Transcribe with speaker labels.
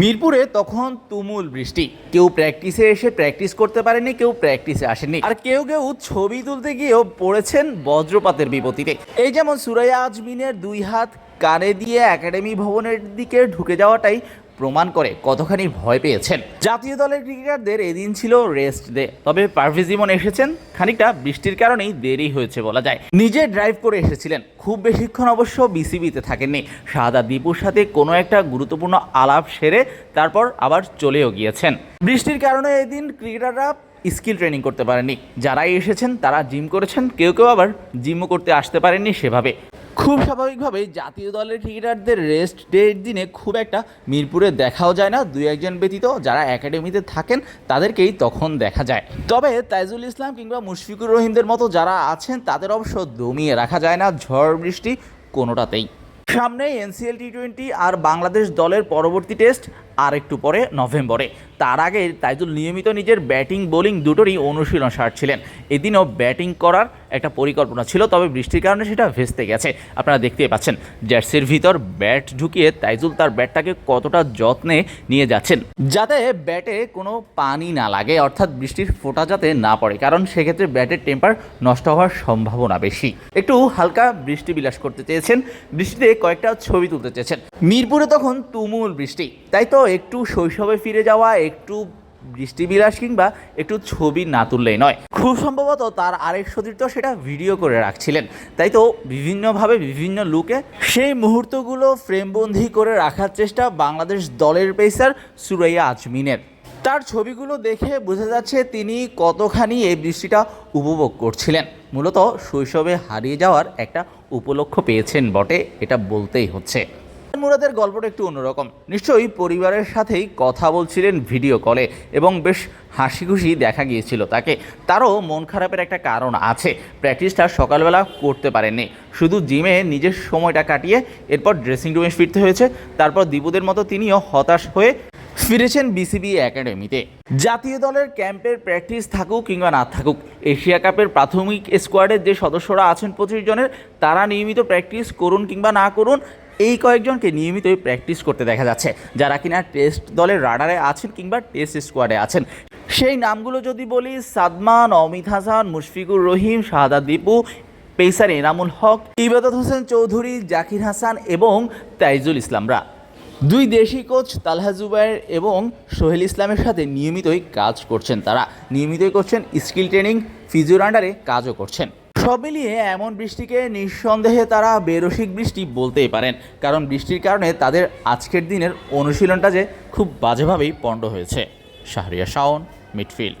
Speaker 1: মিরপুরে তখন তুমুল বৃষ্টি। কেউ প্র্যাকটিসে এসে প্র্যাকটিস করতে পারেনি, কেউ প্র্যাকটিসে আসেনি। আর কেউ কেউ ছবি তুলতে গিয়েও পড়েছেন বজ্রপাতের বিপত্তিতে। এই যেমন সুরাইয়া আজমিনের দুই হাত কানে দিয়ে একাডেমি ভবনের দিকে ঢুকে যাওয়াটাই প্রমাণ করে কতখানি ভয় পেয়েছেন। জাতীয় দলের ক্রিকেটারদের এদিন ছিল রেস্ট ডে তবে পারভেজ ইমন এসেছেন, খানিকটা বৃষ্টির কারণেই দেরি হয়েছে বলা যায়। নিজে ড্রাইভ করে এসেছিলেন, খুব বেশিক্ষণ অবশ্য বিসিবিতে থাকেননি। শাহাদা দীপুর সাথে কোনো একটা গুরুত্বপূর্ণ আলাপ সেরে তারপর আবার চলেও গিয়েছেন। বৃষ্টির কারণে এদিন ক্রিকেটাররা স্কিল ট্রেনিং করতে পারেননি। যারাই এসেছেন, তারা জিম করেছেন, কেউ কেউ আবার জিমও করতে আসতে পারেননি সেভাবে। খুব স্বাভাবিকভাবেই জাতীয় দলের ক্রিকেটারদের রেস্ট ডের দিনে খুব একটা মিরপুরে দেখাও যায় না। দুই একজন ব্যতীত যারা একাডেমিতে থাকেন, তাদেরকেই তখন দেখা যায়। তবে তাইজুল ইসলাম কিংবা মুশফিকুর রহিমদের মতো যারা আছেন, তাদের অবশ্য দমিয়ে রাখা যায় না। ঝড় বৃষ্টি কোনোটাতেই। সামনে এনসিএল টি টোয়েন্টি আর বাংলাদেশ দলের পরবর্তী টেস্ট আর একটু পরে নভেম্বরে। তার আগে তাইজুল নিয়মিত নিজের ব্যাটিং, বোলিং দুটোরই অনুশীলন সারছিলেন। এদিনও ব্যাটিং করার একটা পরিকল্পনা ছিল, তবে বৃষ্টির কারণে সেটা ভেস্তে গেছে। আপনারা দেখতেই পাচ্ছেন, জার্সির ভিতর ব্যাট ঢুকিয়ে তাইজুল তার ব্যাটটাকে কতটা যত্নে নিয়ে যাচ্ছেন, যাতে ব্যাটে কোনো পানি না লাগে, অর্থাৎ বৃষ্টির ফোঁটা যাতে না পড়ে। কারণ সেক্ষেত্রে ব্যাটের টেম্পার নষ্ট হওয়ার সম্ভাবনা বেশি। একটু হালকা বৃষ্টি বিলাস করতে চেয়েছেন, বৃষ্টিতে কয়েকটা ছবি তুলতে চেয়েছেন। মিরপুরে তখন তুমুল বৃষ্টি, তাই তো একটু শৈশবে ফিরে যাওয়া, একটু বৃষ্টি বিলাস কিংবা একটু ছবি না তুললেই নয়। খুব সম্ভবত তার আরেক সতীর্থ সেটা ভিডিও করে রাখছিলেন। তাই তো বিভিন্নভাবে বিভিন্ন লুকে সেই মুহূর্তগুলো ফ্রেমবন্দি করে রাখার চেষ্টা বাংলাদেশ দলের পেসার সুরাইয়া আজমিনের। তার ছবিগুলো দেখে বোঝা যাচ্ছে তিনি কতখানি এই বৃষ্টিটা উপভোগ করছিলেন। মূলত শৈশবে হারিয়ে যাওয়ার একটা উপলক্ষ পেয়েছেন বটে, এটা বলতেই হচ্ছে। মুরাদের গল্পটা একটু অন্যরকম। নিশ্চয়ই পরিবারের সাথেই কথা বলছিলেন ভিডিও কলে এবং বেশ হাসি খুশি দেখা গিয়েছিল তাকে। তারও মন খারাপের একটা কারণ আছে। প্র্যাকটিসটা সকালবেলা করতে পারেননি। শুধু জিমে নিজের সময়টা কাটিয়ে এরপর ড্রেসিং রুমে ফিরতে হয়েছে। তারপর দীপুদের মতো তিনিও হতাশ হয়ে ফিরেছেন বিসিবি একাডেমিতে। জাতীয় দলের ক্যাম্পের প্র্যাকটিস থাকুক কিংবা না থাকুক, এশিয়া কাপের প্রাথমিক স্কোয়াডের যে সদস্যরা আছেন পঁচিশ জনের, তারা নিয়মিত প্র্যাকটিস করুন কিংবা না করুন এই কয়েকজনকে নিয়মিতই প্র্যাকটিস করতে দেখা যাচ্ছে। যারা কিনা টেস্ট দলের রাডারে আছেন কিংবা টেস্ট স্কোয়াডে আছেন। সেই নামগুলো যদি বলি সাদমান অমিত হাসান, মুশফিকুর রহিম শাহাদা দীপু, পেসার এনামুল হক, ইবাদত হোসেন চৌধুরী, জাকির হাসান এবং তাইজুল ইসলামরা। দুই দেশি কোচ তালহা জুবাইর এবং সোহেল ইসলামের সাথে নিয়মিতই কাজ করছেন তারা। নিয়মিতই করছেন স্কিল ট্রেনিং ফিজিওর আন্ডারে কাজও করছেন। সব মিলিয়ে এমন বৃষ্টিকে নিঃসন্দেহে তারা বেরসিক বৃষ্টি বলতেই পারেন। কারণ বৃষ্টির কারণে তাদের আজকের দিনের অনুশীলনটা যে খুব বাজেভাবেই পণ্ড হয়েছে। শাহরিয়া শাওন, মিডফিল্ড।